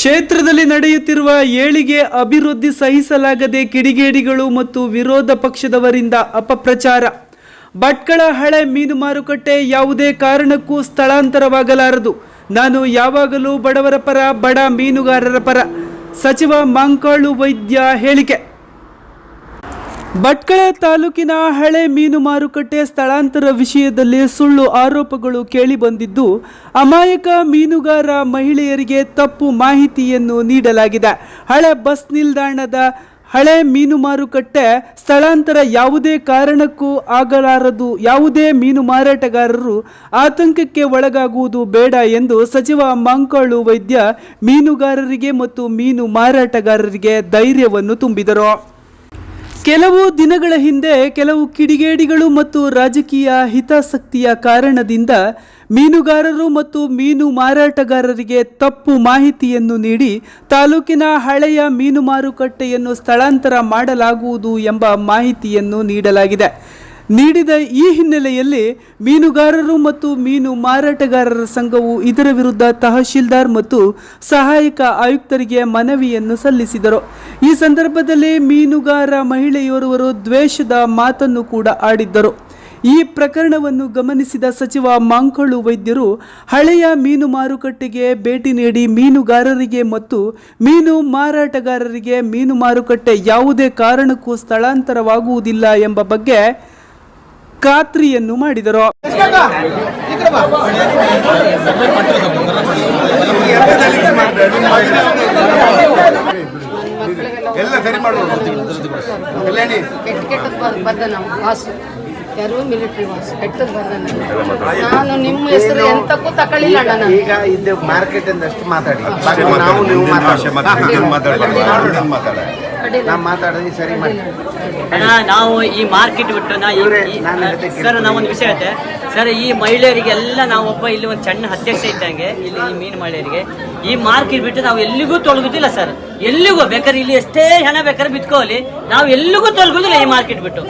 ಕ್ಷೇತ್ರದಲ್ಲಿ ನಡೆಯುತ್ತಿರುವ ಏಳಿಗೆ ಅಭಿವೃದ್ಧಿ ಸಹಿಸಲಾಗದೆ ಕಿಡಿಗೇಡಿಗಳು ಮತ್ತು ವಿರೋಧ ಪಕ್ಷದವರಿಂದ ಅಪಪ್ರಚಾರ. ಭಟ್ಕಳ ಹಳೆ ಮೀನು ಮಾರುಕಟ್ಟೆ ಯಾವುದೇ ಕಾರಣಕ್ಕೂ ಸ್ಥಳಾಂತರವಾಗಲಾರದು. ನಾನು ಯಾವಾಗಲೂ ಬಡವರ ಪರ, ಬಡ ಮೀನುಗಾರರ ಪರ. ಸಚಿವ ಮಾಂಕಾಳು ವೈದ್ಯ ಹೇಳಿಕೆ. ಭಟ್ಕಳ ತಾಲೂಕಿನ ಹಳೆ ಮೀನು ಮಾರುಕಟ್ಟೆ ಸ್ಥಳಾಂತರ ವಿಷಯದಲ್ಲಿ ಸುಳ್ಳು ಆರೋಪಗಳು ಕೇಳಿಬಂದಿದ್ದು ಅಮಾಯಕ ಮೀನುಗಾರ ಮಹಿಳೆಯರಿಗೆ ತಪ್ಪು ಮಾಹಿತಿಯನ್ನು ನೀಡಲಾಗಿದೆ. ಹಳೆ ಬಸ್ ನಿಲ್ದಾಣದ ಹಳೆ ಮೀನು ಮಾರುಕಟ್ಟೆ ಸ್ಥಳಾಂತರ ಯಾವುದೇ ಕಾರಣಕ್ಕೂ ಆಗಲಾರದು. ಯಾವುದೇ ಮೀನು ಮಾರಾಟಗಾರರು ಆತಂಕಕ್ಕೆ ಒಳಗಾಗುವುದು ಬೇಡ ಎಂದು ಸಚಿವ ಮಂಕಾಳು ವೈದ್ಯ ಮೀನುಗಾರರಿಗೆ ಮತ್ತು ಮೀನು ಮಾರಾಟಗಾರರಿಗೆ ಧೈರ್ಯವನ್ನು ತುಂಬಿದರು. ಕೆಲವು ದಿನಗಳ ಹಿಂದೆ ಕೆಲವು ಕಿಡಿಗೇಡಿಗಳು ಮತ್ತು ರಾಜಕೀಯ ಹಿತಾಸಕ್ತಿಯ ಕಾರಣದಿಂದ ಮೀನುಗಾರರು ಮತ್ತು ಮೀನು ಮಾರಾಟಗಾರರಿಗೆ ತಪ್ಪು ಮಾಹಿತಿಯನ್ನು ನೀಡಿ ತಾಲೂಕಿನ ಹಳೆಯ ಮೀನು ಮಾರುಕಟ್ಟೆಯನ್ನು ಸ್ಥಳಾಂತರ ಮಾಡಲಾಗುವುದು ಎಂಬ ಮಾಹಿತಿಯನ್ನು ನೀಡಲಾಗಿದೆ. ನೀಡಿದ ಈ ಹಿನ್ನೆಲೆಯಲ್ಲಿ ಮೀನುಗಾರರು ಮತ್ತು ಮೀನು ಮಾರಾಟಗಾರರ ಸಂಘವು ಇದರ ವಿರುದ್ಧ ತಹಶೀಲ್ದಾರ್ ಮತ್ತು ಸಹಾಯಕ ಆಯುಕ್ತರಿಗೆ ಮನವಿಯನ್ನು ಸಲ್ಲಿಸಿದರು. ಈ ಸಂದರ್ಭದಲ್ಲಿ ಮೀನುಗಾರ ಮಹಿಳೆಯೋರ್ವರು ದ್ವೇಷದ ಮಾತನ್ನು ಕೂಡ ಆಡಿದ್ದರು. ಈ ಪ್ರಕರಣವನ್ನು ಗಮನಿಸಿದ ಸಚಿವ ಮಾಂಕಳು ವೈದ್ಯರು, ಹಳೆಯ ಮೀನು ಮಾರುಕಟ್ಟೆಗೆ ಭೇಟಿ ನೀಡಿ ಮೀನುಗಾರರಿಗೆ ಮತ್ತು ಮೀನು ಮಾರಾಟಗಾರರಿಗೆ ಮೀನು ಮಾರುಕಟ್ಟೆ ಯಾವುದೇ ಕಾರಣಕ್ಕೂ ಸ್ಥಳಾಂತರವಾಗುವುದಿಲ್ಲ ಎಂಬ ಬಗ್ಗೆ ಖಾತ್ರಿಯನ್ನು ಮಾಡಿದರು. ಎಲ್ಲ ಸರಿ ಕಲ್ಯಾಣಿ ಕೆಟ್ಟ ಕೆಟ್ಟದ್ ಬರ್- ಬರ್ದ ನಾವು ವಾಸು. ಯಾರು? ಮಿಲಿಟರಿ ವಾಸು. ಕೆಟ್ಟದ್ದು ಬಂದ ನಾನು ನಿಮ್ಮ ಹೆಸರು ಎಂತಕ್ಕೂ ತಕೊಳ್ಳಿಲ್ಲ ಅಣ್ಣ ನಾನು. ಈಗ ಇದು ಮಾರ್ಕೆಟ್ ಅಷ್ಟು ಮಾತಾಡಿ. ನಾವು ನೀವು ಅಡ್ಡಿಲ್ಲ. ನಾವು ಮಾತಾಡೋದು ಸರಿ ಮಾಡಿ. ಅಣ್ಣ ನಾವು ಈ ಮಾರ್ಕೆಟ್ ಬಿಟ್ಟು ನಾ ಈ- ಇವ್ರೇ, ಈ- ನಾನು ಜೊತೆ ಸರ್ ನಾವೊಂದು ವಿಷಯ ಹೇಳ್ತೆ. ಸರ್ ಈ ಮಹಿಳೆಯರಿಗೆಲ್ಲ ನಾವೊಬ್ಬ ಇಲ್ಲಿ ಒಂದು ಸಣ್ಣ ಅಧ್ಯಕ್ಷ ಇದ್ದಂಗೆ ಇಲ್ಲಿ ಈ ಮೀನು ಮಹಿಳೆಯರಿಗೆ. ಈ ಮಾರ್ಕೆಟ್ ಬಿಟ್ಟು ನಾವು ಎಲ್ಲಿಗೂ ತೊಳಗುದಿಲ್ಲ ಸರ್. ಎಲ್ಲಿಗೂ ಬೇಕಾದ್ರೆ ಇಲ್ಲಿ ಎಷ್ಟೇ ಹಣ ಬೇಕಾದ್ರೆ ಬಿತ್ಕೋಲಿ ನಾವು ಎಲ್ಲಿಗೂ ತೊಳಗುದಿಲ್ಲ ಈ ಮಾರ್ಕೆಟ್ ಬಿಟ್ಟು.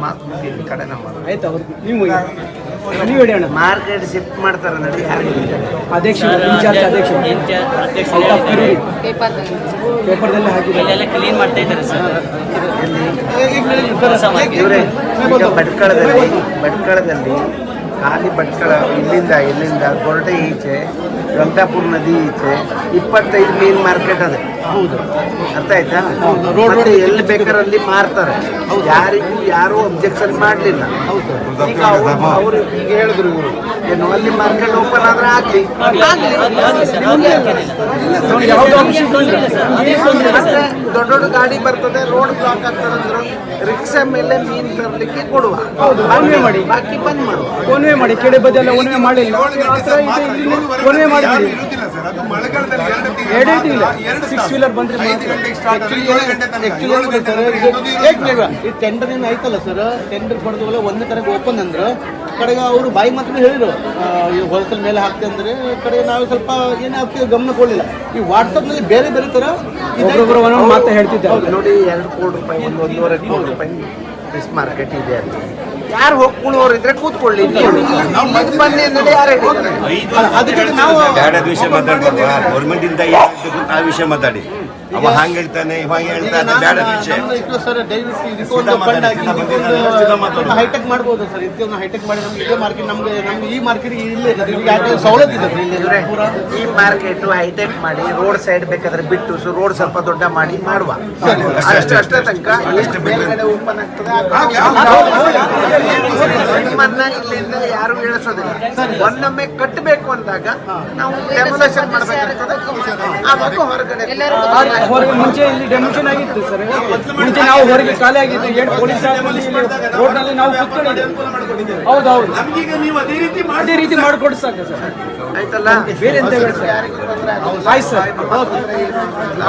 ಮಾತು ಈ ಕಡೆ ನಮ್ಮ ಅಧ್ಯಕ್ಷ ಮಾರ್ಕೆಟ್ ಶಿಫ್ಟ್ ಮಾಡ್ತಾರೆ ನೋಡಿ ಅಧ್ಯಕ್ಷ ಅಧ್ಯಕ್ಷ ಪೇಪರ್ದಲ್ಲಿ. ಹಾಕಿದ್ದಾರೆ ಕ್ಲೀನ್ ಮಾಡ್ತಾ ಇದ್ದಾರೆ ಸರ್. ಇವರೇ ಈಗ ಭಟ್ಕಳದಲ್ಲಿ ಭಟ್ಕಳದಲ್ಲಿ ಖಾಲಿ ಭಟ್ಕಳ ಇಲ್ಲಿಂದ ಇಲ್ಲಿಂದ ಕೊರಟೆ ಈಚೆ ಗಂಗಾಪುರ್ ನದಿ ಈಚೆ ಇಪ್ಪತ್ತೈದು ಮೀನ್ ಮಾರ್ಕೆಟ್ ಅದೇ. ಹೌದು. ಅರ್ಥ ಆಯ್ತಾ? ಮತ್ತೆ ಎಲ್ಲಿ ಅಲ್ಲಿ ಮಾರ್ತಾರೆ. ಯಾರಿಗೂ ಯಾರು ಅಬ್ಜೆಕ್ಷನ್ ಮಾಡಲಿಲ್ಲ. ಈಗ ಅವ್ರು ಅವರು ಈಗ ಹೇಳಿದ್ರು ಇವರು ಏನು ಅಲ್ಲಿ ಮಾರ್ಕೆಟ್ ಓಪನ್ ಆದ್ರೆ ಆಗ್ಲಿ. ಮತ್ತೆ ದೊಡ್ಡ ದೊಡ್ಡ ಗಾಡಿ ಬರ್ತದೆ ರೋಡ್ ಬ್ಲಾಕ್ ಆಗ್ತದೆ ಅಂದ್ರು ರಿಕ್ಷಾ ಮೇಲೆ ಮೀನ್ ತರಲಿಕ್ಕೆ ಕೊಡುವ. ಒನ್ವೆ ಮಾಡಿ. ಬಾಕಿ ಬಂದ್ ಮಾಡುವ. ಒನ್ವೆ ಮಾಡಿ ಕೆಡೆ ಬದಿ ಎಲ್ಲ ಒನ್ವೆ ಮಾಡಿಲ್ಲ. ಒನ್ವೆ ಎರಡು ತಿಂಗಳು ಎರಡೇ. ವೀಲರ್ ಬಂದ್ರೆ. ಈ ಟೆಂಡರ್ ಏನು ಆಯ್ತಲ್ಲ ಸರ್ ಟೆಂಡರ್ ಪಡೆದಲ್ಲ ಒಂದೇ ತರಗೆ ಓಪನ್ ಅಂದ್ರೆ. ಕಡೆಗೆ ಅವರು ಬಾಯಿ ಮಾತ್ರ ಹೇಳಿದ್ರು. ಹೋಲ್ಸೇಲ್ ಮೇಲೆ ಹಾಕ್ತೆ ಅಂದ್ರೆ ಕಡೆಗೆ ನಾವು ಸ್ವಲ್ಪ ಏನೇ ಹಾಕ್ತೀವಿ ಗಮನ ಕೊಡಲಿಲ್ಲ. ಈ ವಾಟ್ಸಪ್ನಲ್ಲಿ ಬೇರೆ ಬೇರೆ ತರ ಒಬ್ಬೊಬ್ಬರು ಒಂದೊಂದು ಮಾತು ಹೇಳ್ತಿದ್ದೆ ನೋಡಿ ಎರಡು ಕೋಟಿ ರೂಪಾಯಿ ಒಂದು ಒಂದೂವರೆ ಕೋಟಿ ರೂಪಾಯಿ ಫಿಶ್ ಮಾರ್ಕೆಟ್ ಇದೆ ಅಲ್ಲಿ. ಯಾರು ಹೋಗ್ಕೊಳ್ಳೋರು ಇದ್ರೆ ಕೂತ್ಕೊಳ್ಳಿ ಇದು ಬನ್ನಿ ಅಂದ್ರೆ ಯಾರು ಹೇಳಿದ್ದಾರೆ ಅದಕ್ಕೆ ನಾವು ಬೇಡ ವಿಷಯ ಮಾತಾಡ್ಬಾರ್ದು ಗೌರ್ಮೆಂಟ್ ಇಂದ ಆ ವಿಷಯ ಮಾತಾಡಿ. ಅವ ಹಂಗ ಹೇಳ್ತಾನೆ ಇವಾಗ ಹೇಳ್ತಾನೆ ಬೇಡ ಒಂದು ಹೈಟೆಕ್ ಮಾಡ್ಬೋದು ಸರ್. ಒಂದು ಹೈಟೆಕ್ ಮಾಡಿ ನಮ್ಗೆ ಇದೇ ಮಾರ್ಕೆಟ್ ನಮ್ಗೆ ನಮ್ಗೆ ಈ ಮಾರ್ಕೆಟ್ ಇಲ್ಲೇ ಯಾಕೆ ಸವಲತ್ತು ಇದೆ ಈ ಮಾರ್ಕೆಟ್ ಹೈಟೆಕ್ ಮಾಡಿ ರೋಡ್ ಸೈಡ್ ಬೇಕಾದ್ರೆ ಬಿಟ್ಟು ಸೊ ರೋಡ್ ಸ್ವಲ್ಪ ದೊಡ್ಡ ಮಾಡಿ ಮಾಡುವ. ಅಷ್ಟೇ ಅಷ್ಟೇ ತನಕ ಎಷ್ಟು ಮೇಲ್ಗಡೆ ಓಪನ್ ಆಗ್ತದೆ ನಿಮ್ಮನ್ನ ಇಲ್ಲಿಂದ ಯಾರು ಇಳಿಸೋದಿಲ್ಲ. ಒಂದೊಮ್ಮೆ ಕಟ್ಟಬೇಕು ಅಂದಾಗ ನಾವು ಡೆಮೊಲೇಷನ್ ಮಾಡಬೇಕಾಗ್ತದೆ. ಆವಾಗ ಹೊರಗಡೆ ಹೊರಗೆ ಮುಂಚೆ ಇಲ್ಲಿ ಡೆಮೋಷನ್ ಆಗಿತ್ತು ಸರ್. ಮುಂಚೆ ನಾವು ಹೊರಗೆ ಖಾಲಿ ಆಗಿತ್ತು ಎರಡು ಪೊಲೀಸ್ ರೋಡ್ನಲ್ಲಿ ನಾವು ಕುತ್ಕೊಂಡಿದ್ದೇವೆ. ಹೌದು ಹೌದು ನಮ್ಗೀಗ ನೀವು ಅದೇ ರೀತಿ ಮಾಡಿ ಅದೇ ರೀತಿ ಮಾಡಿಕೊಡಿ ಸಾಕು ಸರ್. ಆಯ್ತಲ್ಲ? ಬೇರೆ ಎಂತ ಹೇಳ್ತಾರೆ ಸರ್. ಆಯ್ತು ಸರ್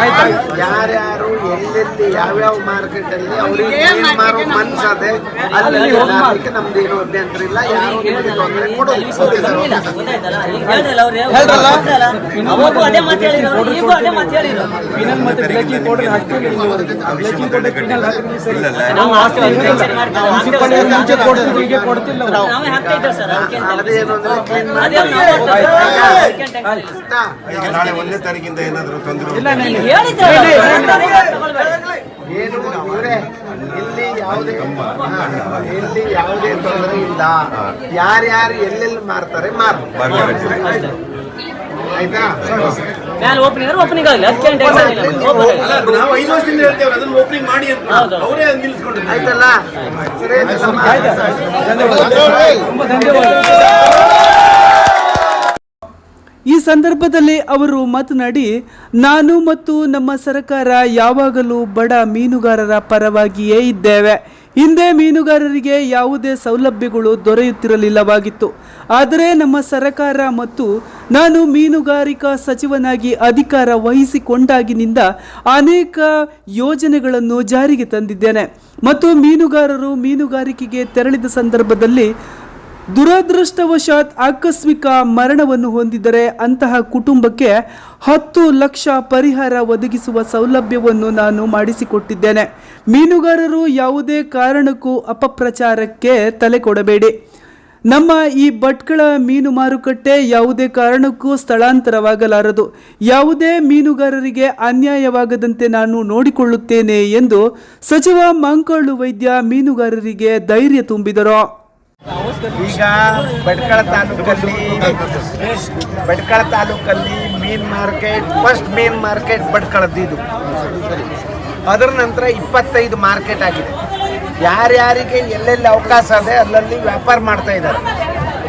ಆಯ್ತು ಯಾರ್ಯಾರು ಎಲ್ಲೆಲ್ಲಿ ಯಾವ್ಯಾವ ಮಾರ್ಕೆಟ್ ಅಲ್ಲಿ ಅವ್ರಿಗೆ ಏನು ಮಾರೋ ಮನ್ಸದೆ ಅಲ್ಲಿ ಮಾರ್ಲಿಕ್ಕೆ ನಮ್ದು ಏನು ಅಭ್ಯಂತರ ಇಲ್ಲ. ಯಾರು ನಿಮಗೆ ತೊಂದರೆ? ಅವಾಗೂ ಅದೇ ಮಾತು ಹೇಳಿದ್ರು. ಈಗೂ ಅದೇ ಮಾತು ಹೇಳಿದ್ರು. ಮತ್ತೆ ಪೌಡರ್ ಹಾಕ್ತೀವಿ ಪೌಡರ್ ಪಿನಲ್ ಸರ್ ನಾವು ಮುಂಚೆ ಕೊಡ್ತೀವಿ ಈಗ ಕೊಡ್ತಿಲ್ಲ ನಾವು. ಇಲ್ಲ. ನಾಳೆ ಒಂದನೇ ತಾರೀಕಿಂದ ಏನಾದರೂ ತೊಂದರೆ ಹೇಳಿದ್ರಲ್ಲ, ಏನು ಇವ್ರೇ, ಇಲ್ಲಿ ಯಾವುದೇ ಇಲ್ಲಿ ಯಾವುದೇ ತೊಂದರೆ ಇಲ್ಲ. ಯಾರ್ಯಾರು ಎಲ್ಲೆಲ್ಲಿ ಮಾರ್ತಾರೆ ಮಾರ್ತಾರೆ. ಆಯ್ತಾ? ಮ್ಯಾಲೆ ಓಪನಿಂಗ್ ಅಂದ್ರೆ ಓಪನಿಂಗ್ ಆಗಲಿ. ಆಗಲಿ. ನಾವು ಐದು ವರ್ಷದಿಂದ ಹೇಳ್ತೇವೆ ಅದನ್ನ ಓಪನಿಂಗ್ ಮಾಡಿ ಅಂತ. ಅವರೇ ನಿಲ್ಲಿಸ್ಕೊಂಡಿದ್ದಾರೆ ಆಯ್ತಲ್ಲ? ಈ ಸಂದರ್ಭದಲ್ಲಿ ಅವರು ಮಾತನಾಡಿ ನಾನು ಮತ್ತು ನಮ್ಮ ಸರ್ಕಾರ ಯಾವಾಗಲೂ ಬಡ ಮೀನುಗಾರರ ಪರವಾಗಿಯೇ ಇದ್ದೇವೆ. ಹಿಂದೆ ಮೀನುಗಾರರಿಗೆ ಯಾವುದೇ ಸೌಲಭ್ಯಗಳು ದೊರೆಯುತ್ತಿರಲಿಲ್ಲವಾಗಿತ್ತು. ಆದರೆ ನಮ್ಮ ಸರಕಾರ ಮತ್ತು ನಾನು ಮೀನುಗಾರಿಕಾ ಸಚಿವನಾಗಿ ಅಧಿಕಾರ ವಹಿಸಿಕೊಂಡಾಗಿನಿಂದ ಅನೇಕ ಯೋಜನೆಗಳನ್ನು ಜಾರಿಗೆ ತಂದಿದ್ದೇನೆ. ಮತ್ತು ಮೀನುಗಾರರು ಮೀನುಗಾರಿಕೆಗೆ ತೆರಳಿದ ಸಂದರ್ಭದಲ್ಲಿ ದುರದೃಷ್ಟವಶಾತ್ ಆಕಸ್ಮಿಕ ಮರಣವನ್ನು ಹೊಂದಿದರೆ ಅಂತಹ ಕುಟುಂಬಕ್ಕೆ ಹತ್ತು ಲಕ್ಷ ಪರಿಹಾರ ಒದಗಿಸುವ ಸೌಲಭ್ಯವನ್ನು ನಾನು ಮಾಡಿಸಿಕೊಟ್ಟಿದ್ದೇನೆ. ಮೀನುಗಾರರು ಯಾವುದೇ ಕಾರಣಕ್ಕೂ ಅಪಪ್ರಚಾರಕ್ಕೆ ತಲೆ ಕೊಡಬೇಡಿ. ನಮ್ಮ ಈ ಭಟ್ಕಳ ಮೀನು ಮಾರುಕಟ್ಟೆ ಯಾವುದೇ ಕಾರಣಕ್ಕೂ ಸ್ಥಳಾಂತರವಾಗಲಾರದು. ಯಾವುದೇ ಮೀನುಗಾರರಿಗೆ ಅನ್ಯಾಯವಾಗದಂತೆ ನಾನು ನೋಡಿಕೊಳ್ಳುತ್ತೇನೆ ಎಂದು ಸಚಿವ ಮಂಕಾಳು ವೈದ್ಯ ಮೀನುಗಾರರಿಗೆ ಧೈರ್ಯ ತುಂಬಿದರು. ಈಗ ಭಟ್ಕಳ ತಾಲೂಕಲ್ಲಿ ಬಡ್ಕಳ ತಾಲೂಕಲ್ಲಿ ಮೀನ್ ಮಾರ್ಕೆಟ್ ಫಸ್ಟ್ ಮೀನ್ ಮಾರ್ಕೆಟ್ ಬಡ್ಕಳದ್ದು ಅದರ ನಂತರ ಇಪ್ಪತ್ತೈದು ಮಾರ್ಕೆಟ್ ಆಗಿದೆ. ಯಾರ್ಯಾರಿಗೆ ಎಲ್ಲೆಲ್ಲಿ ಅವಕಾಶ ಅದೇ ಅಲ್ಲಲ್ಲಿ ವ್ಯಾಪಾರ ಮಾಡ್ತಾ ಇದ್ದಾರೆ.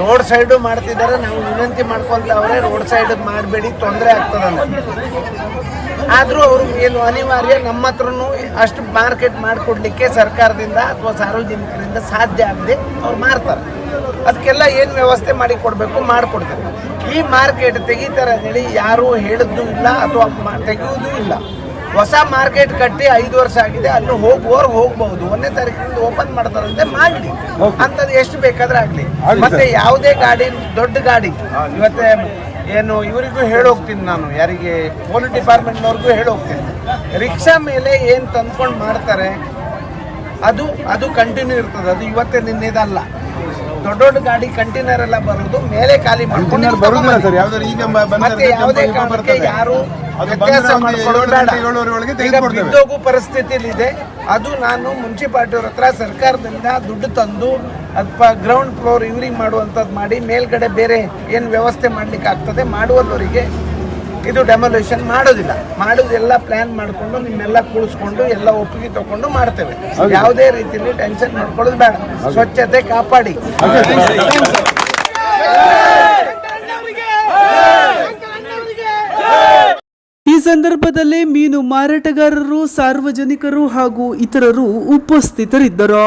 ರೋಡ್ ಸೈಡು ಮಾಡ್ತಿದ್ದಾರೆ, ನಾವು ವಿನಂತಿ ಮಾಡ್ಕೊಂತವ್ರೆ ರೋಡ್ ಸೈಡ್ ಮಾಡಬೇಡಿ, ತೊಂದರೆ ಆಗ್ತದಂತ ಆದರೂ ಅವರು ಏನು ಅನಿವಾರ್ಯ ನಮ್ಮ ಹತ್ರನೂ ಅಷ್ಟು ಮಾರ್ಕೆಟ್ ಮಾಡಿಕೊಡ್ಲಿಕ್ಕೆ ಸರ್ಕಾರದಿಂದ ಅಥವಾ ಸಾರ್ವಜನಿಕರಿಂದ ಸಾಧ್ಯ ಆಗದೆ ಅವ್ರು ಮಾರ್ತಾರೆ. ಅದಕ್ಕೆಲ್ಲ ಏನು ವ್ಯವಸ್ಥೆ ಮಾಡಿ ಕೊಡಬೇಕು ಮಾಡಿಕೊಡ್ತಾರೆ. ಈ ಮಾರ್ಕೆಟ್ ತೆಗಿತಾರೆ ಅಂತೇಳಿ ಯಾರೂ ಹೇಳಿದ್ದು ಇಲ್ಲ ಅಥವಾ ತೆಗೆಯುವುದು ಇಲ್ಲ. ಹೊಸ ಮಾರ್ಕೆಟ್ ಕಟ್ಟಿ ಐದು ವರ್ಷ ಆಗಿದೆ ಅಲ್ಲಿ ಹೋಗುವವ್ರು ಹೋಗ್ಬಹುದು. ಒಂದನೇ ತಾರೀಕಿನಿಂದ ಓಪನ್ ಮಾಡ್ತಾರಂತೆ ಮಾಡಲಿ. ಅಂಥದ್ದು ಎಷ್ಟು ಬೇಕಾದ್ರೆ ಆಗಲಿ. ಮತ್ತೆ ಯಾವುದೇ ಗಾಡಿ ದೊಡ್ಡ ಗಾಡಿ. ಇವತ್ತೇ ಏನು ಇವರಿಗೂ ಹೇಳೋಗ್ತೀನಿ ನಾನು. ಯಾರಿಗೆ ಪೊಲೀಸ್ ಡಿಪಾರ್ಟ್ಮೆಂಟ್ನವ್ರಿಗೂ ಹೇಳೋಗ್ತೀನಿ. ರಿಕ್ಷಾ ಮೇಲೆ ಏನು ತಂದ್ಕೊಂಡು ಮಾಡ್ತಾರೆ ಅದು ಅದು ಕಂಟಿನ್ಯೂ ಇರ್ತದೆ. ಅದು ಇವತ್ತೇ ನಿನ್ನೆದಲ್ಲ. ದೊಡ್ಡ ದೊಡ್ಡ ಗಾಡಿ ಕಂಟೈನರ್ ಎಲ್ಲ ಬರೋದು ಮೇಲೆ ಖಾಲಿ ಮಾಡ್ಕೊಂಡು ಬರುದಿಲ್ಲ ಸರ್. ಯಾವ್ದಾದ್ರು ಈಗ ಮತ್ತೆ ಯಾವುದೇ ಕಾರಣಕ್ಕೆ ಯಾರು ಬಿದ್ದೋಗು ಪರಿಸ್ಥಿತಿಲಿದೆ. ಅದು ನಾನು ಮುನ್ಸಿಪಾಲ್ಟಿಯವ್ರ ಹತ್ರ ಸರ್ಕಾರದಿಂದ ದುಡ್ಡು ತಂದು ಅಥವಾ ಗ್ರೌಂಡ್ ಫ್ಲೋರ್ ಇವ್ರಿಗೆ ಮಾಡುವಂಥದ್ದು ಮಾಡಿ ಮೇಲ್ಗಡೆ ಬೇರೆ ಏನು ವ್ಯವಸ್ಥೆ ಮಾಡಲಿಕ್ಕೆ ಆಗ್ತದೆ ಮಾಡುವವರಿಗೆ ಇದು ಡೆಮೊಲೇಷನ್ ಮಾಡೋದಿಲ್ಲ. ಮಾಡೋದೆಲ್ಲ ಪ್ಲ್ಯಾನ್ ಮಾಡಿಕೊಂಡು ನಿಮ್ಮೆಲ್ಲ ಕೂಡಿಸ್ಕೊಂಡು ಎಲ್ಲ ಒಪ್ಪಿಗೆ ತಗೊಂಡು ಮಾಡ್ತೇವೆ. ಯಾವುದೇ ರೀತಿಯಲ್ಲಿ ಟೆನ್ಷನ್ ಮಾಡ್ಕೊಳ್ಳೋದು ಬೇಡ. ಸ್ವಚ್ಛತೆ ಕಾಪಾಡಿ. ಈ ಸಂದರ್ಭದಲ್ಲಿ ಮೀನು ಮಾರಾಟಗಾರರು ಸಾರ್ವಜನಿಕರು ಹಾಗೂ ಇತರರು ಉಪಸ್ಥಿತರಿದ್ದರು.